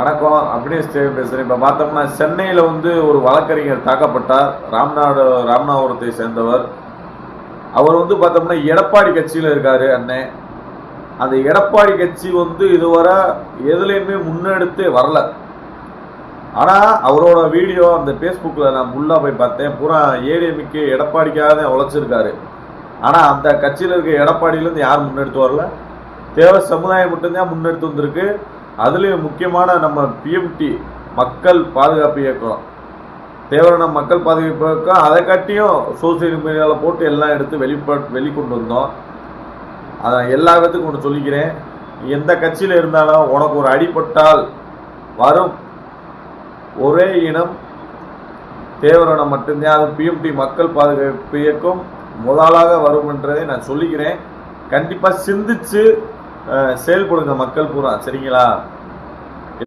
வணக்கம். அப்படின்னு தேவ் பேசுகிறேன் இப்போ பார்த்தோம்னா சென்னையில் வந்து ஒரு வழக்கறிஞர் தாக்கப்பட்டார். ராம்நாடு ராமநாதபுரத்தை சேர்ந்தவர். அவர் வந்து பார்த்தோம்னா எடப்பாடி கட்சியில் இருக்காரு அண்ணே. அந்த எடப்பாடி கட்சி வந்து இதுவரை எதுலேயுமே முன்னெடுத்து வரல. ஆனால் அவரோட வீடியோ அந்த ஃபேஸ்புக்கில் நான் ஃபுல்லாக போய் பார்த்தேன். பூரா ஏடிஎம்கே எடப்பாடிக்காக தான் உழைச்சிருக்காரு. ஆனால் அந்த கட்சியில் இருக்க எடப்பாடியிலேருந்து யாரும் முன்னெடுத்து வரல? தேவ சமுதாயம் மட்டும்தான் முன்னெடுத்து வந்திருக்கு. அதுலேயும் முக்கியமான நம்ம பிஎம்டி மக்கள் பாதுகாப்பு இயக்கம். தேவரான மக்கள் பாதுகாப்பு இயக்கம் அதை காட்டியும் சோசியல் மீடியாவில் போட்டு எல்லாம் எடுத்து வெளிப்ப வெளிக்கொண்டு வந்தோம். அதை எல்லா விதத்துக்கும் ஒன்று சொல்லிக்கிறேன். எந்த கட்சியில் இருந்தாலும் உனக்கு ஒரு அடிபட்டால் வரும். ஒரே இனம் தேவரணம் மட்டும்தான். அது பிஎம்டி மக்கள் பாதுகாப்பு இயக்கம் முதலாக வரும் என்றதை நான் சொல்லிக்கிறேன். கண்டிப்பாக சிந்திச்சு செயல்படுங்க மக்கள் பூரா சரிங்களா?